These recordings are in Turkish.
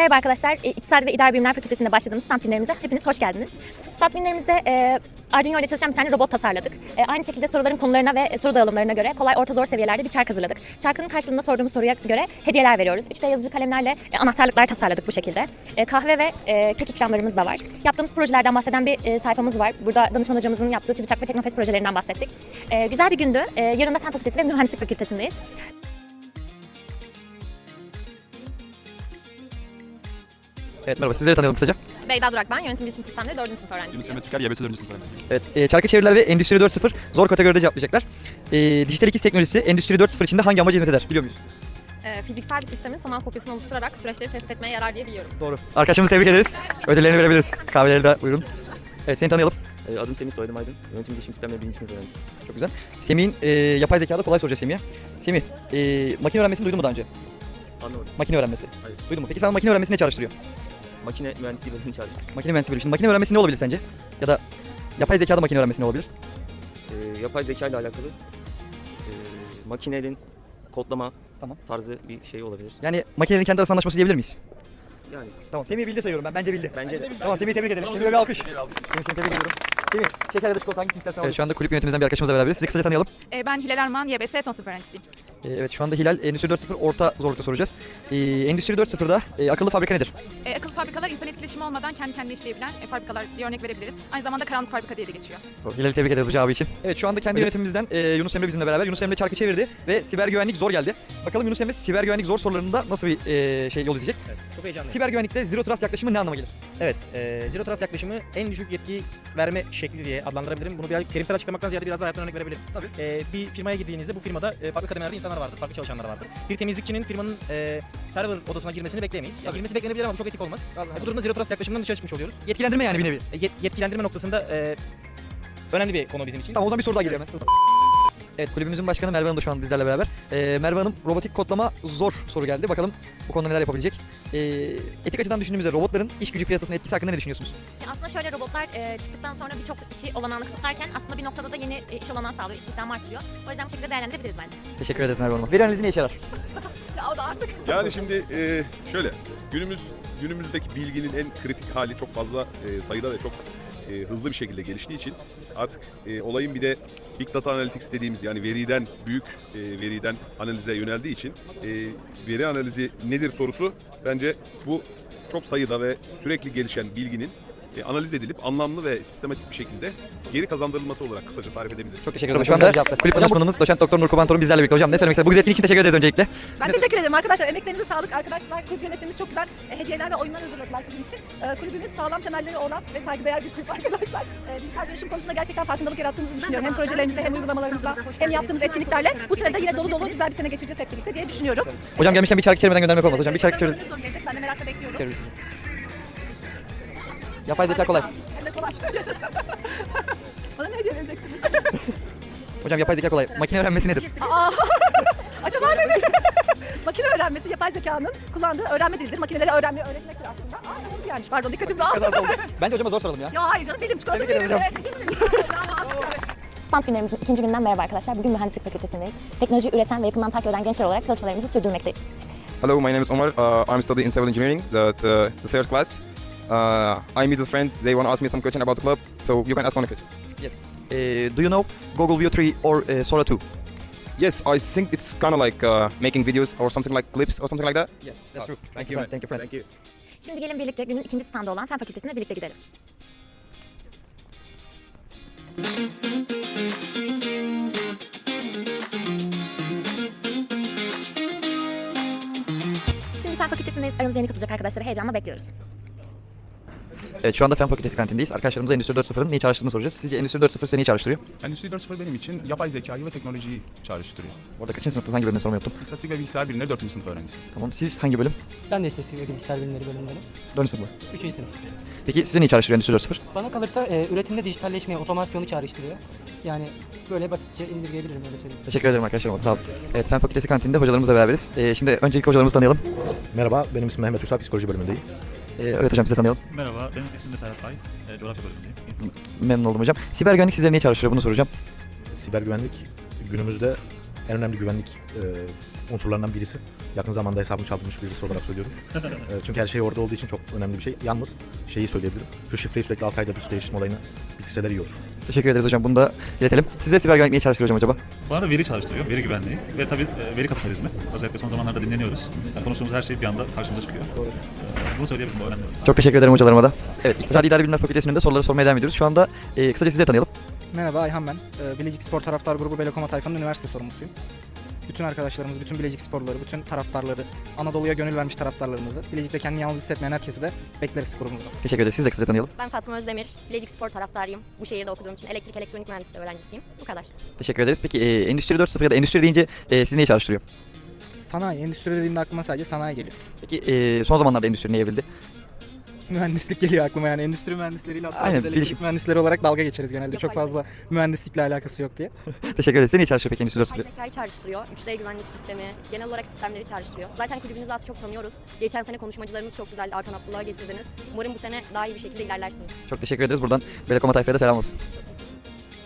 Merhaba arkadaşlar, e, İktisadi ve İdari Bilimler Fakültesi'nde başladığımız stand günlerimize hepiniz hoş geldiniz. Stand günlerimizde e, Arduino ile çalışan bir tane robot tasarladık. E, aynı şekilde soruların konularına ve soru dağılımlarına göre kolay, orta, zor seviyelerde bir çark hazırladık. Çarkın karşılığında sorduğumuz soruya göre hediyeler veriyoruz. 3D yazıcı kalemlerle e, anahtarlıklar tasarladık bu şekilde. E, kahve ve e, kek ikramlarımız da var. Yaptığımız projelerden bahseden bir e, sayfamız var. Burada danışman hocamızın yaptığı TÜBİTAK ve Teknofest projelerinden bahsettik. E, güzel bir gündü. E, yarın da Fen Fakültesi ve Mühendislik Fakültesindeyiz. Evet merhaba sizleri tanıyalım kısaca. Beyda Durak ben, Yönetim Bilişim Sistemleri 4. sınıf öğrencisiyim. Yunus Emre Tüker, YBS 4. sınıf öğrencisi. Evet e, çarkı çeviriler ve Endüstri 4.0 zor kategoride cevaplayacaklar. E, dijital ikiz teknolojisi Endüstri 4.0 içinde hangi amaca hizmet eder biliyor muyuz? Ee, fiziksel bir sistemin sanal kopyasını oluşturarak süreçleri test etmeye yarar diye biliyorum. Doğru. Arkadaşımızı tebrik ederiz. Ödüllerini verebiliriz. Kahveleri de buyurun. Evet seni tanıyalım. Ee, Adım Semih, soyadım Aydın. Yönetim bilişim sistemleri 1. sınıf öğrencisi. Çok güzel. Semih'in e, yapay zekada kolay soracağız Semih'e. Semih, e, makine öğrenmesini duydun mu daha önce? Anlamadım. Makine öğrenmesi. Hayır. Duydun mu? Peki sana makine öğrenmesi ne çağrıştırıyor? Makine mühendisliği bölümünü çalıştım. Makine mühendisliği bölümü. Şimdi makine öğrenmesi ne olabilir sence? Ya da yapay zekada makine öğrenmesi ne olabilir? Ee, yapay zeka ile alakalı ee, makinenin kodlama Tamam. tarzı bir şey olabilir. Yani makinelerin kendi arasında anlaşması diyebilir miyiz? Yani Tamam. Semih bildi sayıyorum ben. Bence bildi. bence de. Tamam Semih'i tebrik edelim. Semih'e bir alkış. Semih seni tebrik ediyorum. Semih şeker ya da çikolata hangisini istersen evet, Şu anda kulüp yönetimimizden bir arkadaşımızla beraberiz. Sizi kısaca tanıyalım. E, Ben Hilal Arman, YBS son sınıf öğrencisiyim. Ee, evet şu anda Hilal Endüstri 4.0 orta zorlukta soracağız. Ee, Endüstri 4.0'da e, akıllı fabrika nedir? E, akıllı fabrikalar insan etkileşimi olmadan kendi kendine işleyebilen e, fabrikalar diye örnek verebiliriz. Aynı zamanda karanlık fabrika diye de geçiyor. Doğru. Hilal'i tebrik ederiz bu cevabı için. Evet şu anda kendi yönetimimizden e, Yunus Emre bizimle beraber. Yunus Emre çarkı çevirdi ve siber güvenlik zor geldi. Bakalım Yunus Emre siber güvenlik zor sorularında nasıl bir e, şey yol izleyecek? Çok heyecanlıyım. Siber güvenlikte zero trust yaklaşımı ne anlama gelir? Evet, e, Zero Trust yaklaşımı en düşük yetki verme şekli diye adlandırabilirim. Bunu biraz terimsel açıklamaktan ziyade biraz daha hayattan örnek verebilirim. Tabii. E, bir firmaya girdiğinizde bu firmada e, farklı kademelerde insanlar vardır, farklı çalışanlar vardır. Bir temizlikçinin firmanın e, server odasına girmesini bekleyemeyiz. Ya, Tabii. girmesi beklenebilir ama bu çok etik olmaz. E, bu durumda Zero Trust yaklaşımından dışarı çıkmış oluyoruz. Yetkilendirme yani bir nevi. E, yet- yetkilendirme noktasında e, önemli bir konu bizim için. Tamam o zaman bir soru daha geliyor hemen. Evet kulübümüzün başkanı Merve Hanım da şu an bizlerle beraber. Ee, Merve Hanım robotik kodlama zor soru geldi. Bakalım bu konuda neler yapabilecek. Ee, etik açıdan düşündüğümüzde robotların iş gücü piyasasının etkisi hakkında ne düşünüyorsunuz? Yani aslında şöyle robotlar e, çıktıktan sonra birçok işi olanağını kısıtlarken aslında bir noktada da yeni e, iş olanağı sağlıyor, istihdamı arttırıyor. O yüzden bu şekilde değerlendirebiliriz bence. Teşekkür ederiz Merve Hanım. Veri analizi ne işe yarar? Ya o da artık. Yani şimdi e, şöyle, günümüz günümüzdeki bilginin en kritik hali çok fazla e, sayıda ve çok e, hızlı bir şekilde geliştiği için artık e, olayın bir de Big Data Analytics dediğimiz yani veriden, büyük e, veriden analize yöneldiği için e, veri analizi nedir sorusu bence bu çok sayıda ve sürekli gelişen bilginin e, analiz edilip anlamlı ve sistematik bir şekilde geri kazandırılması olarak kısaca tarif edebilirim. Çok teşekkür ederim. Şu anda kulüp danışmanımız doçent doktor Nur Kubantorun bizlerle birlikte. Hocam ne söylemek ister? Bu güzel etkinlik için teşekkür ederiz öncelikle. Ben teşekkür ederim arkadaşlar. Emeklerinize sağlık arkadaşlar. Kulüp yönetimimiz çok güzel e, hediyeler ve oyunlar hazırladılar sizin için. E, kulübümüz sağlam temelleri olan ve saygıdeğer bir kulüp arkadaşlar. E, dijital dönüşüm konusunda gerçekten farkındalık yarattığımızı düşünüyorum. Hem projelerimizle hem uygulamalarımızla hem yaptığımız etkinliklerle. Bu sene de yine dolu dolu güzel bir sene geçireceğiz hep birlikte diye düşünüyorum. Hocam gelmişken bir çarkı çevirmeden göndermek olmaz. Hocam bir. Soru gelecek. Ben de merakla bekliyorum. Yapay zeka kolay. Hem de kolay. Yaşasın. Bana ne hediye vereceksiniz? Hocam yapay zeka kolay. Makine öğrenmesi nedir? Aa, acaba ne Makine öğrenmesi yapay zekanın kullandığı öğrenme dilidir. Makinelere öğrenmeyi öğretmektir aslında. Aa doğru yani. Pardon dikkatim dağıldı. Bence hocama zor soralım ya. Ya hayır canım benim çikolata Tebrik ederim. Stand günlerimizin ikinci gününden merhaba arkadaşlar. Bugün Mühendislik Fakültesindeyiz. Teknoloji üreten ve yakından takip eden gençler olarak çalışmalarımızı sürdürmekteyiz. Hello, my name is Omar. Uh, I'm studying in civil engineering, the, the, the third class. Uh, I meet with friends. They want to ask me some question about the club, so you can ask one question. Ee, do you know Google View 3 or e, Sora 2? Yes, I think it's kind of like uh, making videos or something like clips or something like that. Yeah, that's true. Thank you. Thank you, friend. Thank you. Şimdi gelin birlikte günün ikinci standı olan Fen Fakültesi'ne birlikte gidelim. Şimdi Fen Fakültesi'ndeyiz. Aramıza yeni katılacak arkadaşları heyecanla bekliyoruz. Evet şu anda Fen Fakültesi kantindeyiz. Arkadaşlarımıza Endüstri 4.0'ın neyi çağrıştırdığını soracağız. Sizce Endüstri 4.0 seni neyi çağrıştırıyor? Endüstri 4.0 benim için yapay zekayı ve teknolojiyi çağrıştırıyor. Orada kaçıncı sınıfta hangi bölümde sorum yaptım? İstatistik ve bilgisayar bilimleri 4. sınıf öğrencisi. Tamam. Siz hangi bölüm? Ben de istatistik ve bilgisayar bilimleri bölümleri. 4. sınıf mı? 3. sınıf. Peki size neyi çağrıştırıyor Endüstri 4.0? Bana kalırsa e, üretimde dijitalleşmeyi, otomasyonu çağrıştırıyor. Yani böyle basitçe indirgeyebilirim öyle söyleyeyim. Teşekkür ederim arkadaşlarım. Sağ olun. Evet Fen Fakültesi kantininde hocalarımızla beraberiz. Ee, şimdi öncelikle hocalarımızı tanıyalım. Merhaba, benim ismim Mehmet Üsal, psikoloji bölümündeyim. Ee, evet hocam sizi de tanıyalım. Merhaba, benim ismim de Serhat Bay. E, coğrafya bölümündeyim. Memnun oldum hocam. Siber güvenlik sizleri neyi çağrıştırıyor bunu soracağım. Siber güvenlik günümüzde en önemli güvenlik e, unsurlarından birisi. Yakın zamanda hesabım çalınmış birisi olarak söylüyorum. Ee, çünkü her şey orada olduğu için çok önemli bir şey. Yalnız şeyi söyleyebilirim. Şu şifreyi sürekli 6 ayda bir değiştirme olayını bitirseler iyi olur. Teşekkür ederiz hocam. Bunu da iletelim. Size siber güvenlik neyi çağrıştırıyor hocam acaba? Bana veri çalıştırıyor, veri güvenliği ve tabii e, veri kapitalizmi. Özellikle son zamanlarda dinleniyoruz. Yani konuştuğumuz her şey bir anda karşımıza çıkıyor. E, Bunu söyleyebilirim, bu önemli. Çok teşekkür ederim hocalarıma da. Evet, İktisadi İdari Bilimler Fakültesi'nin de soruları sormaya devam ediyoruz. Şu anda e, kısaca sizleri tanıyalım. Merhaba Ayhan ben. Ee, Bilecik Spor Taraftar Grubu Belokoma Tayfan'ın üniversite sorumlusuyum. Bütün arkadaşlarımız, bütün Bilecik sporları, bütün taraftarları, Anadolu'ya gönül vermiş taraftarlarımızı, Bilecik'te kendini yalnız hissetmeyen herkesi de bekleriz grubumuza. Teşekkür ederiz. Siz de kısaca tanıyalım. Ben Fatma Özdemir, Bilecik Spor taraftarıyım. Bu şehirde okuduğum için elektrik elektronik mühendisliği öğrencisiyim. Bu kadar. Teşekkür ederiz. Peki e, Endüstri 4.0 ya da Endüstri deyince e, sizi neyi çağrıştırıyor? Sanayi, endüstri dediğimde aklıma sadece sanayi geliyor. Peki e, son zamanlarda Endüstri neye evrildi? Mühendislik geliyor aklıma yani endüstri mühendisleriyle hatta Aynen, biz elektrik bilişim. mühendisleri olarak dalga geçeriz genelde. Çok Yapay fazla mühendislikle alakası yok diye. Teşekkür ederiz. Neyi çağrıştırıyor peki Endüstri 4.0? Yapay zekayı çağrıştırıyor. 3D güvenlik sistemi, genel olarak sistemleri çağrıştırıyor. Zaten kulübünüzü az çok tanıyoruz. Geçen sene konuşmacılarımız çok güzeldi. Arkan Abdullah'ı getirdiniz. Umarım bu sene daha iyi bir şekilde ilerlersiniz. Çok teşekkür ederiz. Buradan Belekoma Tayfa'ya da selam olsun.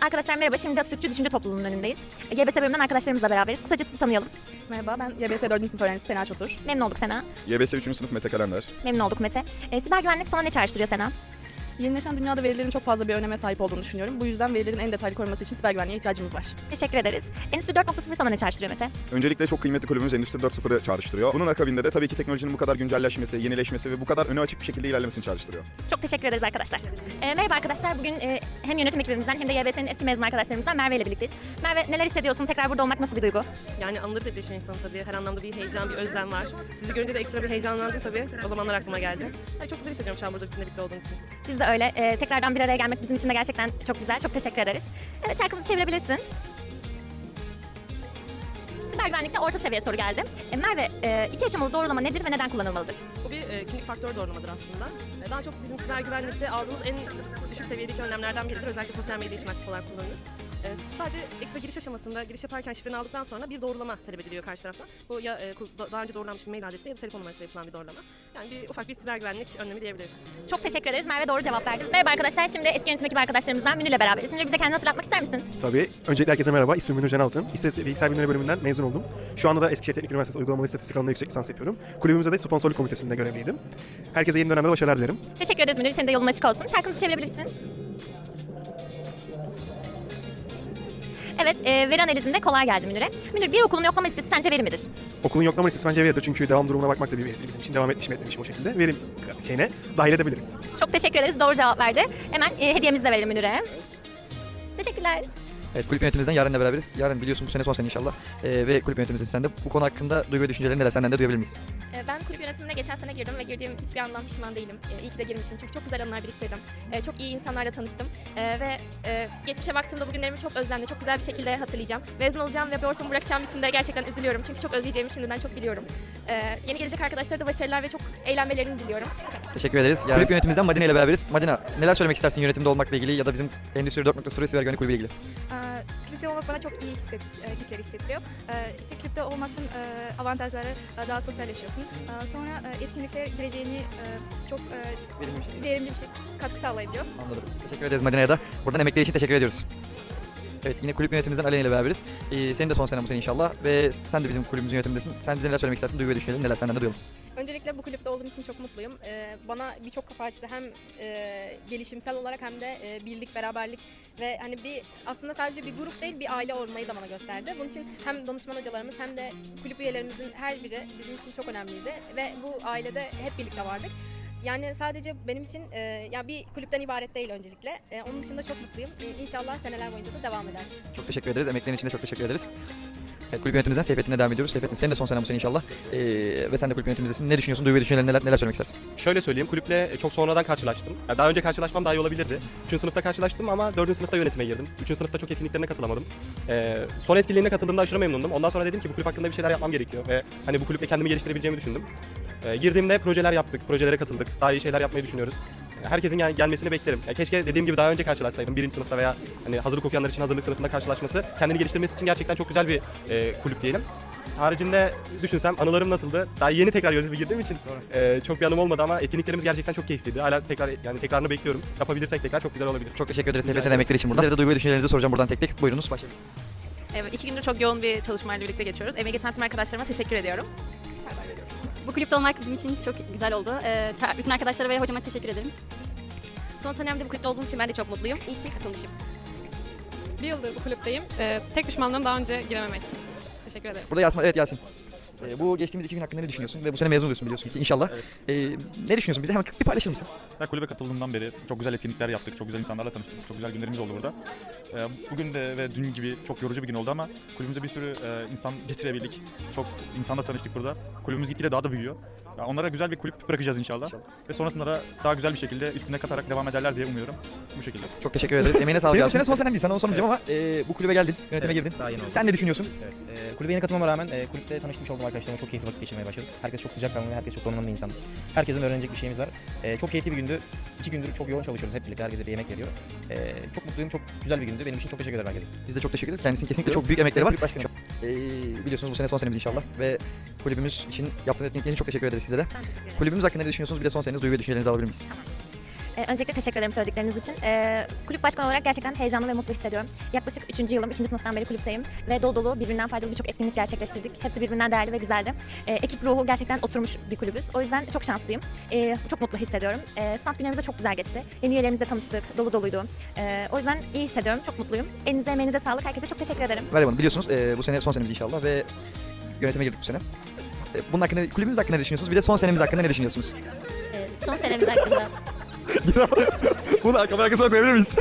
Arkadaşlar merhaba. Şimdi Atatürkçü Düşünce Topluluğu'nun önündeyiz. YBS bölümünden arkadaşlarımızla beraberiz. Kısaca sizi tanıyalım. Merhaba ben YBS 4. sınıf öğrencisi Sena Çotur. Memnun olduk Sena. YBS 3. sınıf Mete Kalender. Memnun olduk Mete. E, siber güvenlik sana ne çağrıştırıyor Sena? Yenileşen dünyada verilerin çok fazla bir öneme sahip olduğunu düşünüyorum. Bu yüzden verilerin en detaylı korunması için siber güvenliğe ihtiyacımız var. Teşekkür ederiz. Endüstri 4.0 sana ne çağrıştırıyor Mete? Öncelikle çok kıymetli kulübümüz Endüstri 4.0'ı çağrıştırıyor. Bunun akabinde de tabii ki teknolojinin bu kadar güncelleşmesi, yenileşmesi ve bu kadar öne açık bir şekilde ilerlemesini çağrıştırıyor. Çok teşekkür ederiz arkadaşlar. E, merhaba arkadaşlar. Bugün e, hem yönetim ekibimizden hem de YBS'nin eski mezun arkadaşlarımızdan Merve ile birlikteyiz. Merve neler hissediyorsun? Tekrar burada olmak nasıl bir duygu? Yani anıları depreşiyor insan tabii. Her anlamda bir heyecan, bir özlem var. Sizi görünce de ekstra bir heyecanlandım tabii. O zamanlar aklıma geldi. Yani çok güzel hissediyorum şu an burada sizinle birlikte olduğum için. Biz de öyle. E, tekrardan bir araya gelmek bizim için de gerçekten çok güzel. Çok teşekkür ederiz. Evet şarkımızı çevirebilirsin. Siber güvenlikte orta seviye soru geldi. E, Merve, e, iki aşamalı doğrulama nedir ve neden kullanılmalıdır? Bu bir e, kimlik faktör doğrulamadır aslında. E, daha çok bizim siber güvenlikte aldığımız en düşük seviyedeki önlemlerden biridir. Özellikle sosyal medya için aktif olarak kullanırız. E, sadece ekstra giriş aşamasında giriş yaparken şifreni aldıktan sonra bir doğrulama talep ediliyor karşı taraftan. Bu ya e, daha önce doğrulanmış bir mail adresi ya da telefon numarası yapılan bir doğrulama. Yani bir ufak bir siber güvenlik önlemi diyebiliriz. Çok teşekkür ederiz. Merve doğru cevap verdi. Merhaba arkadaşlar. Şimdi eski yönetim ekibi arkadaşlarımızdan Münir'le beraberiz. Münir bize kendini hatırlatmak ister misin? Tabii. Öncelikle herkese merhaba. İsmim Münir Can Altın. İstatistik ve Bilgisayar Bilimleri bölümünden mezun oldum. Şu anda da Eskişehir Teknik Üniversitesi Uygulamalı İstatistik alanında yüksek lisans yapıyorum. Kulübümüzde de sponsorluk komitesinde görevliydim. Herkese yeni dönemde başarılar dilerim. Teşekkür ederiz Münir. Senin de yolun açık olsun. Şarkımızı çevirebilirsin. Evet, e, veri analizinde kolay geldi Münir'e. Münir, bir okulun yoklama listesi sence veri midir? Okulun yoklama listesi bence veridir çünkü devam durumuna bakmak da bir veridir bizim için. Devam etmiş mi etmemiş mi o şekilde verim şeyine dahil edebiliriz. Çok teşekkür ederiz. Doğru cevap verdi. Hemen e, hediyemizi de verelim Münir'e. Teşekkürler. Evet kulüp yönetimimizden Yaren'le beraberiz. Yaren biliyorsun bu sene son sene inşallah. E, ve kulüp yönetimimizin sen de bu konu hakkında duygu ve düşüncelerini neler senden de duyabilir miyiz? Ee, Ben kulüp yönetimine geçen sene girdim ve girdiğim hiçbir andan pişman değilim. Ee, İyi ki de girmişim çünkü çok güzel anılar biriktirdim. Ee, Çok iyi insanlarla tanıştım Ee, ve e, geçmişe baktığımda bugünlerimi çok özlemli, çok güzel bir şekilde hatırlayacağım. Mezun olacağım ve bir ortamı bırakacağım için de gerçekten üzülüyorum çünkü çok özleyeceğimi şimdiden çok biliyorum. Ee, Yeni gelecek arkadaşlara da başarılar ve çok eğlenmelerini diliyorum. Teşekkür ederiz. Kulüp yönetimimizden Madine ile beraberiz. Madina neler söylemek istersin yönetimde olmakla ilgili ya da bizim Endüstri 4.0 Siber Güvenlik Kulübü ile ilgili? Kulüpte olmak bana çok iyi hisset, hisleri hissettiriyor. İşte kulüpte olmaktan avantajları daha sosyalleşiyorsun. Sonra etkinliklere gireceğini çok Verimli bir şey. verimli bir şey katkı sağlayabiliyor. Anladım. Teşekkür ederiz Madine'ye da. Buradan emekleri için teşekkür ediyoruz. Evet yine kulüp yönetimimizden Aleyna ile beraberiz. Ee, senin de son senen bu sene inşallah ve sen de bizim kulübümüzün yönetimindesin. Sen bize neler söylemek istersin? Duygu ve düşüncelerini neler senden de duyalım. Öncelikle bu kulüpte olduğum için çok mutluyum. Ee, bana birçok kapı açtı. Hem e, gelişimsel olarak hem de e, birlik, beraberlik ve hani bir aslında sadece bir grup değil bir aile olmayı da bana gösterdi. Bunun için hem danışman hocalarımız hem de kulüp üyelerimizin her biri bizim için çok önemliydi ve bu ailede hep birlikte vardık. Yani sadece benim için e, ya bir kulüpten ibaret değil öncelikle. E, onun dışında çok mutluyum. E, inşallah seneler boyunca da devam eder. Çok teşekkür ederiz. Emeklerin için de çok teşekkür ederiz. Evet, kulüp yönetimimizden Seyfettin'e devam ediyoruz. Seyfettin senin de son senen bu sene inşallah. Ee, ve sen de kulüp yönetimimizdesin. Ne düşünüyorsun? Duygu ve düşüncelerini neler, neler söylemek istersin? Şöyle söyleyeyim, kulüple çok sonradan karşılaştım. Ya daha önce karşılaşmam daha iyi olabilirdi. 3. sınıfta karşılaştım ama 4. sınıfta yönetime girdim. 3. sınıfta çok etkinliklerine katılamadım. Ee, son etkinliğine katıldığımda aşırı memnundum. Ondan sonra dedim ki bu kulüp hakkında bir şeyler yapmam gerekiyor ve hani bu kulüple kendimi geliştirebileceğimi düşündüm. Ee, girdiğimde projeler yaptık, projelere katıldık. Daha iyi şeyler yapmayı düşünüyoruz. Herkesin gel- gelmesini beklerim. Ya keşke dediğim gibi daha önce karşılaşsaydım. Birinci sınıfta veya hani hazırlık okuyanlar için hazırlık sınıfında karşılaşması kendini geliştirmesi için gerçekten çok güzel bir e, kulüp diyelim. Haricinde düşünsem anılarım nasıldı? Daha yeni tekrar yönetime girdiğim için e, çok bir anım olmadı ama etkinliklerimiz gerçekten çok keyifliydi. Hala tekrar yani tekrarını bekliyorum. Yapabilirsek tekrar çok güzel olabilir. Çok teşekkür ederiz Rica ederim. emekleri için buradan. Sizlere de duygu ve düşüncelerinizi soracağım buradan tek tek. Buyurunuz başlayalım. Evet, iki gündür çok yoğun bir çalışmayla birlikte geçiyoruz. Emeği geçen tüm arkadaşlarıma teşekkür ediyorum. Bu kulüpte olmak bizim için çok güzel oldu. Ee, bütün arkadaşlara ve hocama teşekkür ederim. Son senemde bu kulüpte olduğum için ben de çok mutluyum. İyi ki katılmışım. Bir yıldır bu kulüpteyim. tek pişmanlığım daha önce girememek. Teşekkür ederim. Burada Yasin var. Evet Yasin. Ee, bu geçtiğimiz iki gün hakkında ne düşünüyorsun? Ve bu sene mezun oluyorsun biliyorsun ki inşallah. Ee, ne düşünüyorsun? Bize hemen bir paylaşır mısın? Ben kulübe katıldığımdan beri çok güzel etkinlikler yaptık, çok güzel insanlarla tanıştık, çok güzel günlerimiz oldu burada. Ee, Bugün de ve dün gibi çok yorucu bir gün oldu ama kulübümüze bir sürü e, insan getirebildik. Çok insanla tanıştık burada. Kulübümüz gitgide daha da büyüyor. Ya Onlara güzel bir kulüp bırakacağız inşallah. Ve sonrasında da daha güzel bir şekilde üstüne katarak devam ederler diye umuyorum. Bu şekilde. Çok teşekkür ederiz. Emeğine sağlık. Senin bu sene son senen değil. Sana onu sormayacağım ama e, bu kulübe geldin. Yönetime girdin. Daha yeni oldu. Sen ne düşünüyorsun? Evet. E, kulübe yeni katılmama rağmen e, kulüpte tanışmış olduğum arkadaşlarımla çok keyifli vakit geçirmeye başladık. Herkes çok sıcakkanlı, herkes çok donanımlı insan. Herkesin öğrenecek bir şeyimiz var. E, çok keyifli bir gündü. İki gündür çok yoğun çalışıyoruz hep birlikte. Herkese bir yemek veriyor. E, çok mutluyum, çok güzel bir gündü. Benim için çok teşekkür ederim herkese. Biz de çok teşekkür ederiz. Kendisinin kesinlikle çok büyük emekleri var. Başkanım. Ee, biliyorsunuz bu sene son senemiz inşallah ve kulübümüz için yaptığınız etkinlikler için çok teşekkür ederiz size de. Kulübümüz hakkında ne düşünüyorsunuz? Bir de son seneniz duygu ve düşüncelerinizi alabilir miyiz? Ee, öncelikle teşekkür ederim söyledikleriniz için. Ee, kulüp başkanı olarak gerçekten heyecanlı ve mutlu hissediyorum. Yaklaşık 3. yılım, 2. sınıftan beri kulüpteyim ve dolu dolu birbirinden faydalı birçok etkinlik gerçekleştirdik. Hepsi birbirinden değerli ve güzeldi. Ee, ekip ruhu gerçekten oturmuş bir kulübüz. O yüzden çok şanslıyım. Ee, çok mutlu hissediyorum. Ee, stand günlerimiz de çok güzel geçti. Yeni üyelerimizle tanıştık, dolu doluydu. Ee, o yüzden iyi hissediyorum, çok mutluyum. Elinize emeğinize sağlık. Herkese çok teşekkür ederim. Meryem Hanım biliyorsunuz e, bu sene son senemiz inşallah ve yönetime girdik bu sene. E, bunun hakkında, kulübümüz hakkında ne düşünüyorsunuz? Bir de son senemiz hakkında ne düşünüyorsunuz? son senemiz hakkında Bunu kamera arkasına koyabilir miyiz?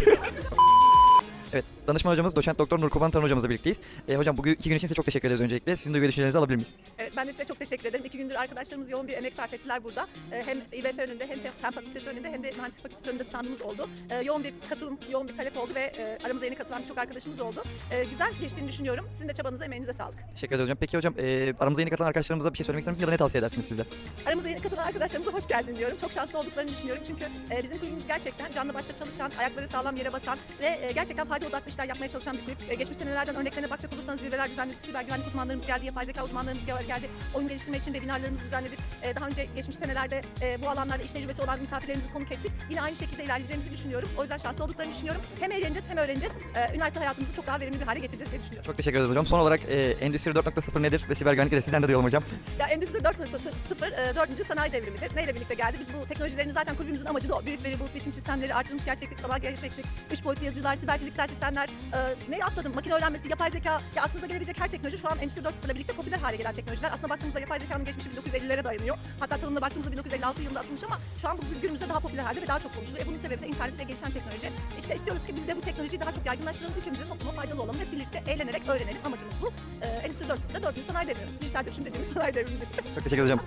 evet, danışman hocamız doçent doktor Nur Kuban Taran hocamızla birlikteyiz. E, hocam bugün iki gün için size çok teşekkür ederiz öncelikle. Sizin duygu düşüncelerinizi alabilir miyiz? Evet, ben de size çok teşekkür ederim. İki gündür arkadaşlarımız yoğun bir emek sarf ettiler burada. Ee, hem İBF önünde hem Fen Fakültesi önünde hem de Mühendislik Fakültesi önünde standımız oldu. Ee, yoğun bir katılım, yoğun bir talep oldu ve e, aramıza yeni katılan birçok arkadaşımız oldu. Ee, güzel geçtiğini düşünüyorum. Sizin de çabanıza, emeğinize sağlık. Teşekkür ederiz hocam. Peki hocam e, aramıza yeni katılan arkadaşlarımıza bir şey söylemek ister misiniz ya da ne tavsiye edersiniz size? Aramıza yeni katılan arkadaşlarımıza hoş geldin diyorum. Çok şanslı olduklarını düşünüyorum çünkü e, bizim kulübümüz gerçekten canlı başla çalışan, ayakları sağlam yere basan ve e, gerçekten fayda odaklı işler yapmaya çalışan bir kulüp. E, geçmiş senelerden örneklerine bakacak olursanız zirveler düzenledik, siber güvenlik uzmanlarımız geldi, yapay zeka uzmanlarımız gel- geldi, oyun geliştirme için webinarlarımızı düzenledik. E, daha önce geçmiş senelerde e, bu alanlarda iş tecrübesi olan misafirlerimizi konuk ettik. Yine aynı şekilde ilerleyeceğimizi düşünüyorum. O yüzden şanslı olduklarını düşünüyorum. Hem eğleneceğiz hem öğreneceğiz. E, üniversite hayatımızı çok daha verimli bir hale getireceğiz diye düşünüyorum. Çok teşekkür ederiz hocam. Son olarak e, Endüstri 4.0 nedir ve siber güvenlik nedir? Sizden de duyalım hocam. Ya Endüstri 4.0 e, dördüncü sanayi devrimidir. Neyle birlikte geldi? Biz bu teknolojilerin zaten kulübümüzün amacı da o. Büyük veri, bulut bilişim sistemleri, artırılmış gerçeklik, sanal gerçeklik, üç boyutlu yazıcılar, siber fiziksel sistemler. E, neyi atladım? Makine öğrenmesi, yapay zeka. Ya aklınıza gelebilecek her teknoloji şu an Endüstri 4.0 ile birlikte popüler hale gelen teknolojiler. Aslında baktığımızda yapay zekanın geçmişi 1950'lere dayanıyor. Hatta tanımına baktığımızda 1956 yılında atılmış ama şu an bu günümüzde daha popüler halde ve daha çok konuşuluyor. E, bunun sebebi de internet ve gelişen teknoloji. İşte istiyoruz ki biz de bu teknolojiyi daha çok yaygınlaştıralım. Ülkemizin topluma faydalı olalım. Hep birlikte eğlenerek öğrenelim. Amacımız bu. E, Endüstri 4.0'da 4. sanayi devrimi. Dijital dönüşüm dediğimiz sanayi devrimidir. Çok teşekkür ederim.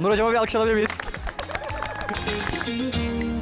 Nur hocama bir alkış alabilir miyiz?